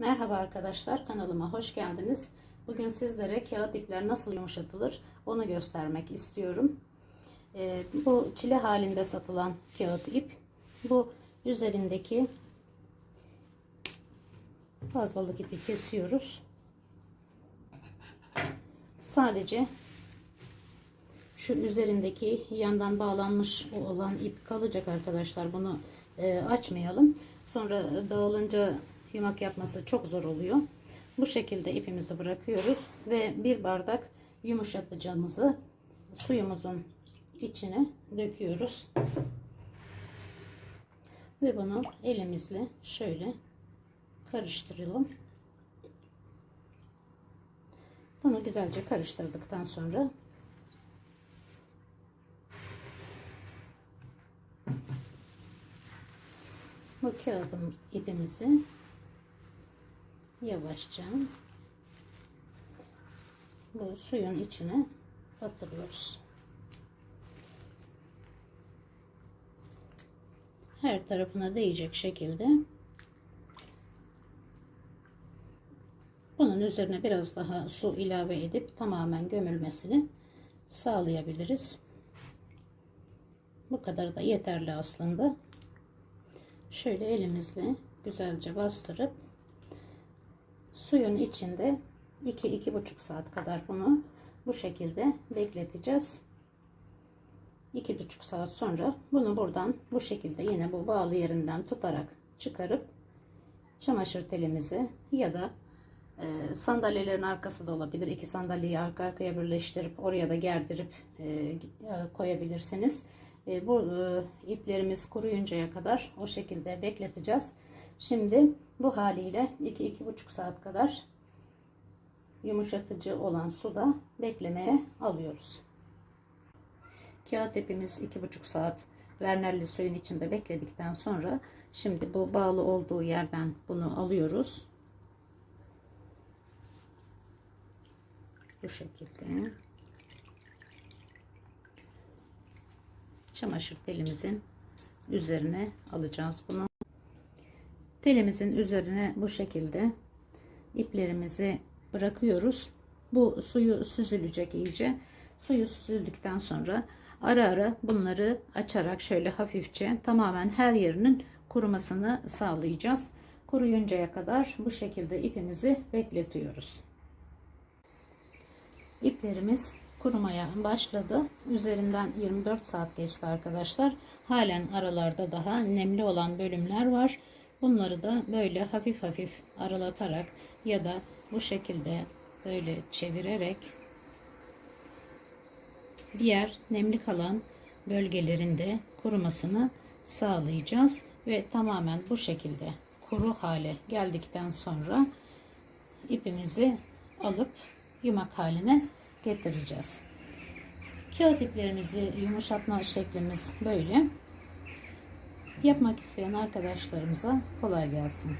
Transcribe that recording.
Merhaba arkadaşlar kanalıma hoş geldiniz. Bugün sizlere kağıt ipler nasıl yumuşatılır onu göstermek istiyorum. Ee, bu çile halinde satılan kağıt ip. Bu üzerindeki fazlalık ipi kesiyoruz. Sadece şu üzerindeki yandan bağlanmış olan ip kalacak arkadaşlar. Bunu e, açmayalım. Sonra dağılınca yumak yapması çok zor oluyor. Bu şekilde ipimizi bırakıyoruz ve bir bardak yumuşatıcımızı suyumuzun içine döküyoruz. Ve bunu elimizle şöyle karıştıralım. Bunu güzelce karıştırdıktan sonra bu kağıdın ipimizi yavaşça bu suyun içine batırıyoruz. Her tarafına değecek şekilde bunun üzerine biraz daha su ilave edip tamamen gömülmesini sağlayabiliriz. Bu kadar da yeterli aslında. Şöyle elimizle güzelce bastırıp suyun içinde 2-2,5 saat kadar bunu bu şekilde bekleteceğiz. 2,5 saat sonra bunu buradan bu şekilde yine bu bağlı yerinden tutarak çıkarıp çamaşır telimizi ya da e, sandalyelerin arkası da olabilir. İki sandalyeyi arka arkaya birleştirip oraya da gerdirip e, koyabilirsiniz. E, bu e, iplerimiz kuruyuncaya kadar o şekilde bekleteceğiz. Şimdi bu haliyle 2-2,5 saat kadar yumuşatıcı olan suda beklemeye alıyoruz. Kağıt ipimiz 2,5 saat vernerli suyun içinde bekledikten sonra şimdi bu bağlı olduğu yerden bunu alıyoruz. Bu şekilde. Çamaşır telimizin üzerine alacağız bunu. Telimizin üzerine bu şekilde iplerimizi bırakıyoruz. Bu suyu süzülecek iyice. Suyu süzüldükten sonra ara ara bunları açarak şöyle hafifçe tamamen her yerinin kurumasını sağlayacağız. Kuruyuncaya kadar bu şekilde ipimizi bekletiyoruz. İplerimiz kurumaya başladı. Üzerinden 24 saat geçti arkadaşlar. Halen aralarda daha nemli olan bölümler var. Bunları da böyle hafif hafif aralatarak ya da bu şekilde böyle çevirerek diğer nemli kalan bölgelerinde kurumasını sağlayacağız ve tamamen bu şekilde kuru hale geldikten sonra ipimizi alıp yumak haline getireceğiz. Kağıt iplerimizi yumuşatma şeklimiz böyle. Yapmak isteyen arkadaşlarımıza kolay gelsin.